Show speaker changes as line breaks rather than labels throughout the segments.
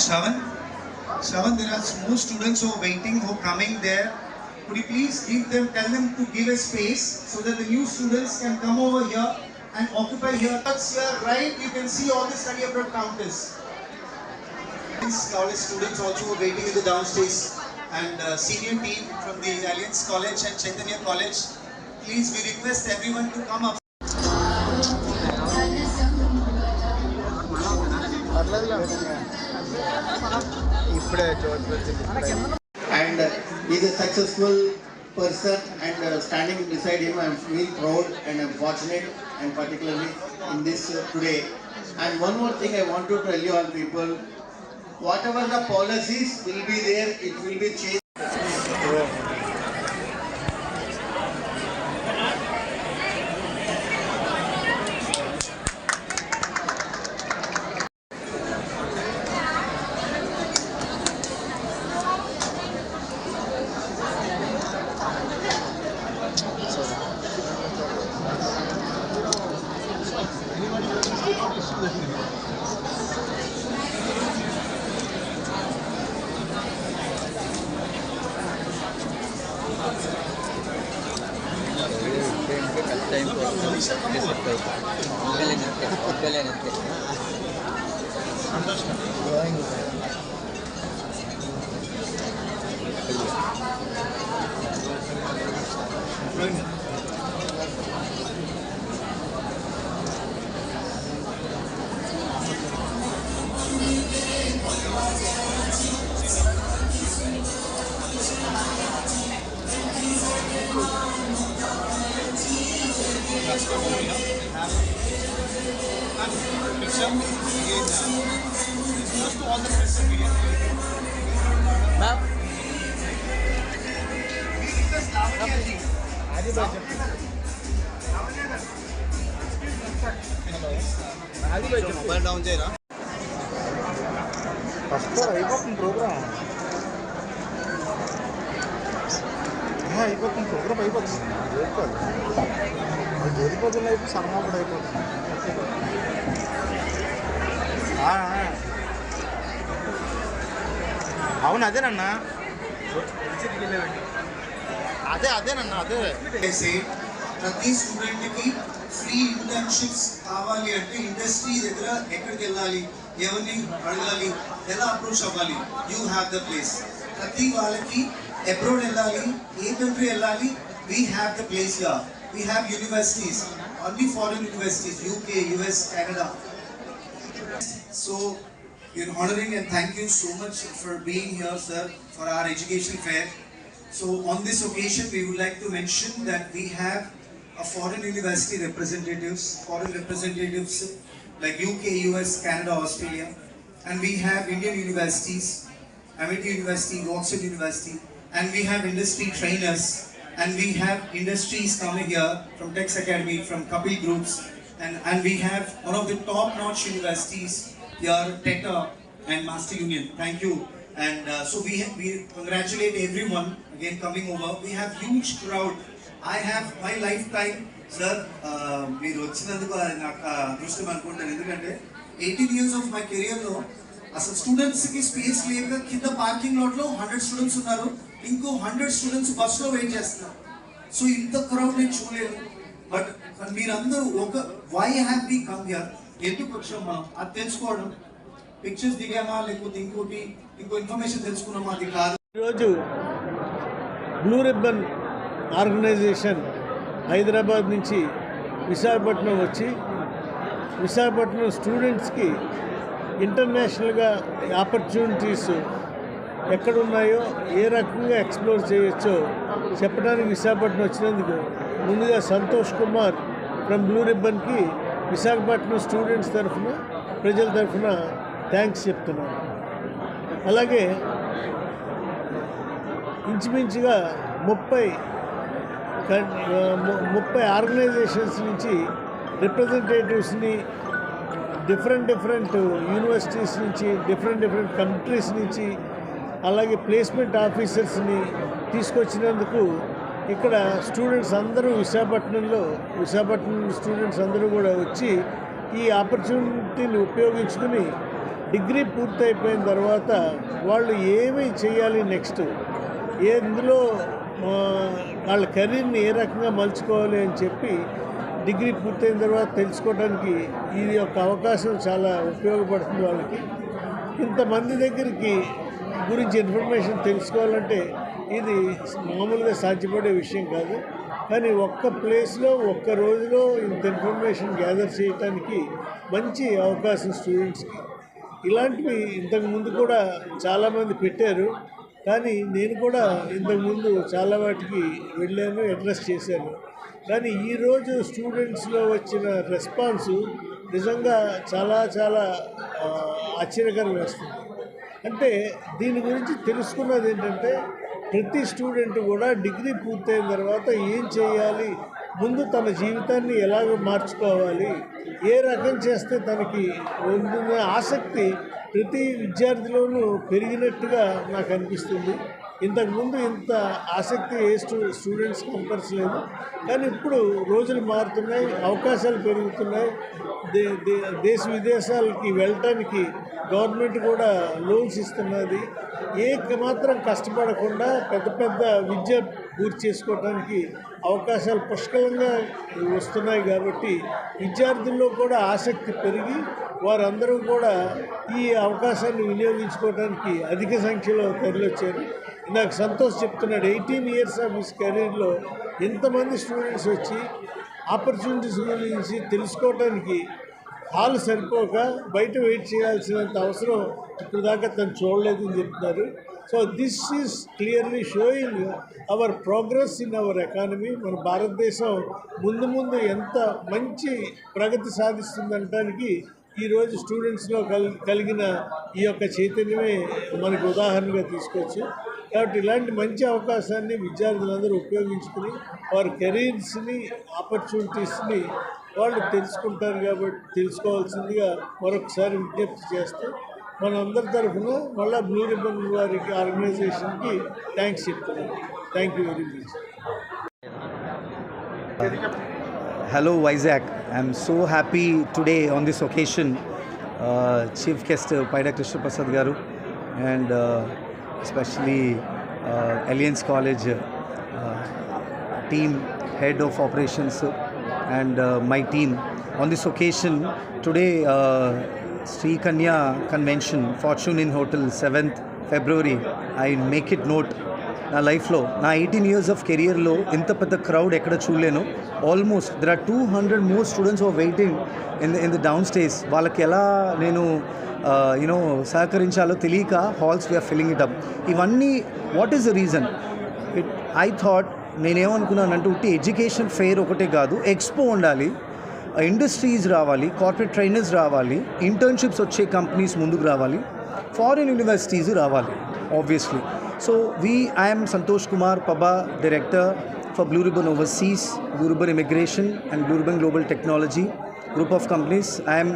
Shravan, Shravan, there are more students who are waiting, who are coming there. Could you please give them, tell them to give a space so that the new students can come over here and occupy here. That's here, right? You can see all the study abroad counters. These college students also are waiting in the downstairs and uh, senior team from the Alliance College and Chaitanya College. Please, we request everyone to come up.
ఇప్పుడే చోటు వచ్చింది
and he's a successful person and uh, standing beside him I'm feel proud and I'm fortunate and particularly in this uh, today. And one more thing I want to tell you all people whatever the policies will be there it will be changed
time ఒక్కలేనంతే
mobile down చేయరా
first అయిపోతుంది programme అయిపోతుంది programme అయిపోతుంది అది జరిగిపోతుంది అయిపోయి సన్మా కూడా అయిపోతుంది అవును? అదేనన్నా అదే అదేనన్నా అదే
ప్రతి స్టూడెంట్కి ఫ్రీ ఇంటర్న్షిప్స్ కావాలి అంటే ఇండస్ట్రీ దగ్గర ఎక్కడికి వెళ్ళాలి ఎవరిని అడగాలి ఎలా అప్రోచ్ అవ్వాలి యూ హ్యావ్ ద ప్లేస్ ప్రతి వాళ్ళకి అబ్రోడ్ వెళ్ళాలి ఏ కంట్రీ వెళ్ళాలి we have the place yeah we have universities only foreign universities UK US Canada So, we're honoring and thank you so much for being here, sir, for our education fair. So, on this occasion, we would like to mention that we have a foreign university representatives, foreign representatives like UK, US, Canada, Australia, and we have Indian universities, Amity University, Oxford University, and we have industry trainers, and we have industries coming here from Tex Academy, from Kapil Groups, and, and we have one of the top-notch universities here, TETA and Master Union. Thank you. And uh, so we we congratulate everyone again coming over. We have huge crowd. I have my lifetime sir మీరు వచ్చినందుకు నాకు అదృష్టం అనుకుంటాను. ఎందుకంటే eighteen years of my కెరియర్లో అసలు స్టూడెంట్స్కి space లేక కింద పార్కింగ్ లాట్లో హండ్రెడ్ స్టూడెంట్స్ ఉన్నారు. ఇంకో హండ్రెడ్ స్టూడెంట్స్ బస్ వెయిట్ చేస్తున్నారు. సో ఇంత క్రౌడ్ నేను చూడలేదు బట్ మీరందరూ ఒక why have be come here ఎందుకు వచ్చాం మనం? అది తెలుసుకోవడం. పిక్చర్స్ దిగామా? లేకపోతే ఇంకోటి ఇంకో ఇన్ఫర్మేషన్ తెలుసుకున్నామా? అది కాదు.
ఈరోజు బ్లూ రిబ్బన్ ఆర్గనైజేషన్ హైదరాబాద్ నుంచి విశాఖపట్నం వచ్చి విశాఖపట్నం స్టూడెంట్స్కి ఇంటర్నేషనల్గా ఆపర్చునిటీస్ ఎక్కడున్నాయో ఏ రకంగా ఎక్స్ప్లోర్ చేయొచ్చో చెప్పడానికి విశాఖపట్నం వచ్చినందుకు ముందుగా సంతోష్ కుమార్ ఫ్రమ్ బ్లూ రిబ్బన్కి విశాఖపట్నం స్టూడెంట్స్ తరఫున ప్రజల తరఫున థ్యాంక్స్ చెప్తున్నాను. అలాగే ఇంచుమించుగా ముప్పై ముప్పై ఆర్గనైజేషన్స్ నుంచి రిప్రజెంటేటివ్స్ని డిఫరెంట్ డిఫరెంట్ యూనివర్సిటీస్ నుంచి డిఫరెంట్ డిఫరెంట్ కంట్రీస్ నుంచి అలాగే ప్లేస్మెంట్ ఆఫీసర్స్ని తీసుకొచ్చినందుకు ఇక్కడ స్టూడెంట్స్ అందరూ విశాఖపట్నంలో విశాఖపట్నం స్టూడెంట్స్ అందరూ కూడా వచ్చి ఈ ఆపర్చునిటీని ఉపయోగించుకుని డిగ్రీ పూర్తయిపోయిన తర్వాత వాళ్ళు ఏమి చేయాలి నెక్స్ట్. ఎందులో వాళ్ళ కెరీర్ని ఏ రకంగా మలుచుకోవాలి అని చెప్పి డిగ్రీ పూర్తయిన తర్వాత తెలుసుకోవడానికి ఈ యొక్క అవకాశం చాలా ఉపయోగపడుతుంది వాళ్ళకి. ఇంతమంది దగ్గరికి గురించి ఇన్ఫర్మేషన్ తెలుసుకోవాలంటే ఇది మామూలుగా సాధ్యపడే విషయం కాదు. కానీ ఒక్క ప్లేస్లో ఒక్క రోజులో ఇంత ఇన్ఫర్మేషన్ గ్యాదర్ చేయడానికి మంచి అవకాశం స్టూడెంట్స్కి. ఇలాంటివి ఇంతకు ముందు కూడా చాలామంది పెట్టారు. కానీ నేను కూడా ఇంతకుముందు చాలా వాటికి వెళ్ళాను అడ్రస్ చేశాను. కానీ ఈరోజు స్టూడెంట్స్లో వచ్చిన రెస్పాన్స్ నిజంగా చాలా చాలా ఆశ్చర్యకరం వేస్తుంది. అంటే దీని గురించి తెలుసుకున్నది ఏంటంటే ప్రతి స్టూడెంట్ కూడా డిగ్రీ పూర్తయిన తర్వాత ఏం చేయాలి? ముందు తన జీవితాన్ని ఎలాగ మార్చుకోవాలి? ఏ రకం చేస్తే తనకి ఆసక్తి ప్రతి విద్యార్థిలోనూ పెరిగినట్టుగా నాకు అనిపిస్తుంది. ఇంతకుముందు ఇంత ఆసక్తి ఏ స్టూ స్టూడెంట్స్ కనపరచలేదు కానీ ఇప్పుడు రోజులు మారుతున్నాయి అవకాశాలు పెరుగుతున్నాయి. దే దే దేశ విదేశాలకి వెళ్ళటానికి గవర్నమెంట్ కూడా లోన్స్ ఇస్తున్నది. ఏ మాత్రం కష్టపడకుండా పెద్ద పెద్ద విద్య పూర్తి చేసుకోవడానికి అవకాశాలు పుష్కలంగా వస్తున్నాయి కాబట్టి విద్యార్థుల్లో కూడా ఆసక్తి పెరిగి వారందరూ కూడా ఈ అవకాశాన్ని వినియోగించుకోవడానికి అధిక సంఖ్యలో తరలివచ్చారు నాకు సంతోష్ చెప్తున్నాడు. ఎయిటీన్ ఇయర్స్ ఆఫ్ హిస్ కెరీర్లో ఎంతమంది స్టూడెంట్స్ వచ్చి ఆపర్చునిటీస్ గురించి తెలుసుకోవడానికి హాల్ సరిపోక బయట వెయిట్ చేయాల్సినంత అవసరం ఇప్పుడు దాకా తను చూడలేదని చెప్తున్నారు. So this is clearly showing our progress in our economy మన భారతదేశం ముందు ముందు ఎంత మంచి ప్రగతి సాధిస్తుందనడానికి ఈరోజు స్టూడెంట్స్లో కల్ కలిగిన ఈ యొక్క చైతన్యమే మనకు ఉదాహరణగా తీసుకోవచ్చు. కాబట్టి ఇలాంటి మంచి అవకాశాన్ని విద్యార్థులందరూ ఉపయోగించుకుని వారి కెరీర్స్ని ఆపర్చునిటీస్ని వాళ్ళు తెలుసుకుంటారు కాబట్టి తెలుసుకోవాల్సిందిగా మరొకసారి విజ్ఞప్తి చేస్తూ మన అందరి తరఫున మళ్ళీ బ్లూ రిబన్ వారికి ఆర్గనైజేషన్కి థ్యాంక్స్ చెప్తున్నాను. Thank you very much.
Hello Vizag I'm so happy today on this occasion chief guest Paida Krishnaprasad garu and Prasad Garu and uh, especially uh, Alliance College uh, team, head of operations, uh, and uh, my team. On this occasion, today, uh, Sri Kanya Convention, Fortune Inn Hotel, 7th February. I make it note నా లైఫ్లో నా eighteen years of కెరియర్లో ఇంత పెద్ద crowd ఎక్కడ చూడలేను almost there are two hundred more students are waiting in in the downstairs వాళ్ళకి ఎలా నేను యూనో సహకరించాలో తెలియక halls we're filling it up ఇవన్నీ what is the reason it I thought నేనేమనుకున్నానంటే ఉట్టి ఎడ్యుకేషన్ ఫెయిర్ ఒకటే కాదు ఎక్స్పో ఉండాలి ఇండస్ట్రీస్ రావాలి కార్పొరేట్ ట్రైనర్స్ రావాలి ఇంటర్న్షిప్స్ వచ్చే కంపెనీస్ ముందుకు రావాలి ఫారిన్ యూనివర్సిటీస్ రావాలి obviously so we I'm Santosh Kumar Paba director for Blue Ribbon overseas Blue Ribbon immigration and Blue Ribbon global technology group of companies I'm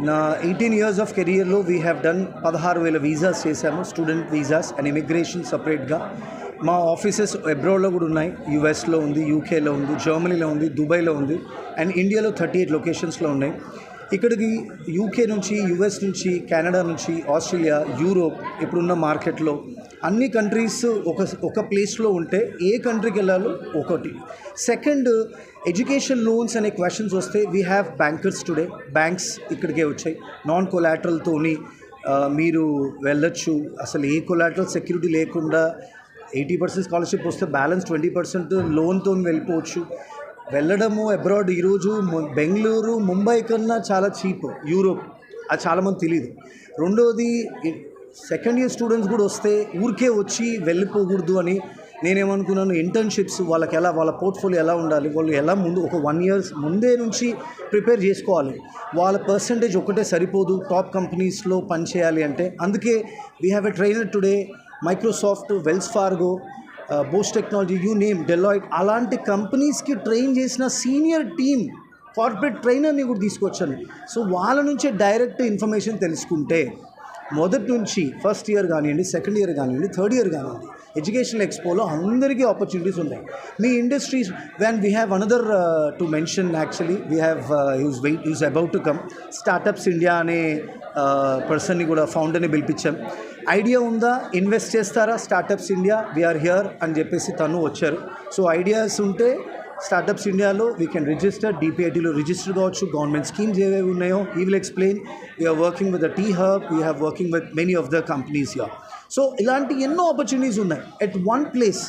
నా eighteen years of కెరియర్లో we have done పదహారు వేల visas చేశాము student visas and immigration సపరేట్గా మా offices అబ్రాడ్లో కూడా ఉన్నాయి యూఎస్లో ఉంది యూకేలో ఉంది జర్మనీలో ఉంది దుబాయ్లో ఉంది అండ్ ఇండియాలో థర్టీ ఎయిట్ లొకేషన్స్లో ఉన్నాయి. ఇక్కడికి యూకే నుంచి యుఎస్ నుంచి కెనడా నుంచి ఆస్ట్రేలియా యూరోప్ ఇప్పుడున్న మార్కెట్లో అన్ని కంట్రీస్ ఒక ఒక ప్లేస్లో ఉంటే ఏ కంట్రీకి వెళ్ళాలో ఒకటి. సెకండ్ ఎడ్యుకేషన్ లోన్స్ అనే క్వశ్చన్స్ వస్తే we have bankers today banks ఇక్కడికే వచ్చాయి. నాన్ కొలాటరల్తోని మీరు వెళ్ళొచ్చు. అసలు ఏ కొలాటరల్ సెక్యూరిటీ లేకుండా ఎయిటీ పర్సెంట్ స్కాలర్షిప్ వస్తే బ్యాలెన్స్ ట్వంటీ పర్సెంట్ లోన్తో వెళ్ళిపోవచ్చు. వెళ్ళడము అబ్రాడ్ ఈరోజు బెంగళూరు ముంబై కన్నా చాలా చీప్ యూరోప్ అది చాలామంది తెలియదు రెండోది సెకండ్ ఇయర్ స్టూడెంట్స్ కూడా వస్తే ఊరికే వచ్చి వెళ్ళిపోకూడదు అని నేనేమనుకున్నాను ఇంటర్న్షిప్స్ వాళ్ళకి ఎలా వాళ్ళ పోర్ట్ఫోలియో ఎలా ఉండాలి వాళ్ళు ఎలా ముందు ఒక వన్ ఇయర్స్ ముందే నుంచి ప్రిపేర్ చేసుకోవాలి. వాళ్ళ పర్సంటేజ్ ఒకటే సరిపోదు టాప్ కంపెనీస్లో పనిచేయాలి అంటే. అందుకే we have a trainer today Microsoft Wells Fargo Bose technology you name Deloitte అలాంటి కంపెనీస్కి ట్రైన్ చేసిన సీనియర్ టీమ్ కార్పొరేట్ ట్రైనర్ని కూడా తీసుకొచ్చాను. సో వాళ్ళ నుంచే డైరెక్ట్ ఇన్ఫర్మేషన్ తెలుసుకుంటే మొదటి నుంచి ఫస్ట్ ఇయర్ కానివ్వండి సెకండ్ ఇయర్ కానివ్వండి థర్డ్ ఇయర్ కానివ్వండి ఎడ్యుకేషన్ ఎక్స్పోలో అందరికీ ఆపర్చునిటీస్ ఉన్నాయి మీ industries one we have another to mention actually we have us wait us about to come startups India అనే uh, పర్సన్ని కూడా ఫౌండర్ని పిలిపించాం. ఐడియా ఉందా? ఇన్వెస్ట్ చేస్తారా? Startups India we are here అని చెప్పేసి తను వచ్చారు. సో ఐడియాస్ ఉంటే స్టార్టప్స్ ఇండియాలో వీ కెన్ రిజిస్టర్ డిపిఐటీలో రిజిస్టర్ కావచ్చు గవర్నమెంట్ స్కీమ్స్ ఏవేవి ఉన్నాయో he will explain we are working with the T hub we have working with many of the companies yeah so ఇలాంటి ఎన్నో ఆపర్చునిటీస్ ఉన్నాయి. At one place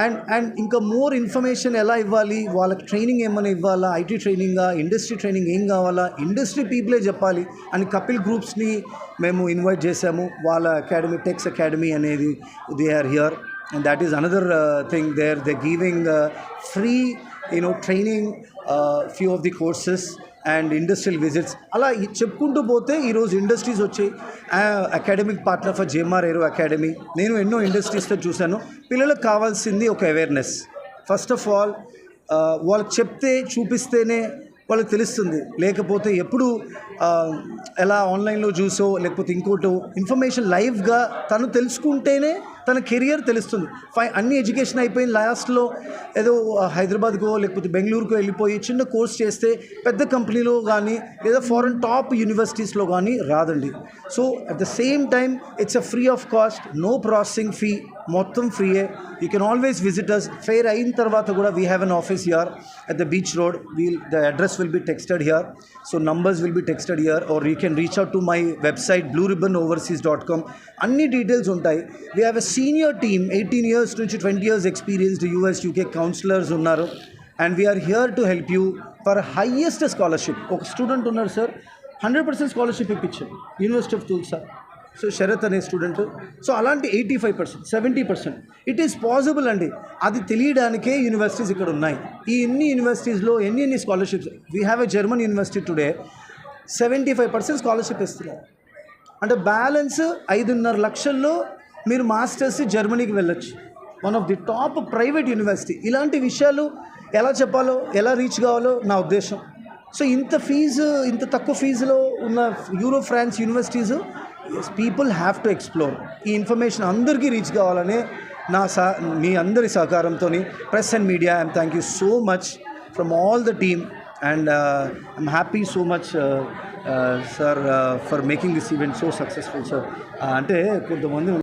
and and ఇంకా more information ఎలా ఇవ్వాలి? వాళ్ళకి ట్రైనింగ్ ఏమైనా ఇవ్వాలా? ఐటీ ట్రైనింగా ఇండస్ట్రీ ట్రైనింగ్ ఏం కావాలా? ఇండస్ట్రీ పీపులే చెప్పాలి? అని కపిల్ గ్రూప్స్ని మేము ఇన్వైట్ చేసాము వాళ్ళ అకాడమీ టెక్స్ అకాడమీ అనేది they are here and that is another uh, thing there. They're giving uh, free you know training uh, few of the courses and industrial visits అలా చెప్పుకుంటూ పోతే ఈరోజు ఇండస్ట్రీస్ వచ్చాయి. Academic partner for JMR aero academy నేను ఎన్నో ఇండస్ట్రీస్తో చూశాను. పిల్లలకు కావాల్సింది ఒక అవేర్నెస్ ఫస్ట్ ఆఫ్ ఆల్ వాళ్ళకి చెప్తే చూపిస్తేనే వాళ్ళకి తెలుస్తుంది. లేకపోతే ఎప్పుడు ఎలా ఆన్లైన్లో చూసో లేకపోతే ఇంకోటో ఇన్ఫర్మేషన్ లైవ్గా తను తెలుసుకుంటేనే తన కెరియర్ తెలుస్తుంది. ఫై అన్ని ఎడ్యుకేషన్ అయిపోయిన లాస్ట్లో ఏదో హైదరాబాద్కో లేకపోతే బెంగళూరుకో వెళ్ళిపోయి చిన్న కోర్స్ చేస్తే పెద్ద కంపెనీలో కానీ లేదా ఫారెన్ టాప్ యూనివర్సిటీస్లో కానీ రాదండి. So at the same time it's a free of cost no processing fee మొత్తం ఫ్రీయే. You can always visit us fair అయిన తర్వాత కూడా we have an office here at the beach road we'll the address will be texted here so numbers will be texted here or you can reach out to my website blue ribbon overseas dot com అన్ని details ఉంటాయి. We have a senior team eighteen years నుంచి twenty years experienced US UK counsellors ఉన్నారు. And we're here to help you for highest scholarship ఒక student ఉన్నారు sir hundred percent scholarship ఇప్పించారు. University of Tulsa so Sharath అనే student. So అలాంటి eighty five percent seventy percent. It is possible అండి. అది తెలియడానికే universities ఇక్కడ ఉన్నాయి. ఈ ఎన్ని యూనివర్సిటీస్లో ఎన్ని ఎన్ని scholarships we have a German university today seventy five percent scholarship ఇస్తున్నారు. అంటే బ్యాలెన్స్ ఐదున్నర లక్షల్లో మీరు మాస్టర్స్ జర్మనీకి వెళ్ళొచ్చు. One of the top private university ఇలాంటి విషయాలు ఎలా చెప్పాలో ఎలా రీచ్ కావాలో నా ఉద్దేశం. సో ఇంత ఫీజు ఇంత తక్కువ ఫీజులో ఉన్న euro France universities people have to explore ఈ ఇన్ఫర్మేషన్ అందరికీ రీచ్ కావాలనే నా సహ మీ అందరి సహకారంతో press and media I'm thank you so much from all the team and I'm happy so much sir for making this event so successful sir అంటే కొంతమంది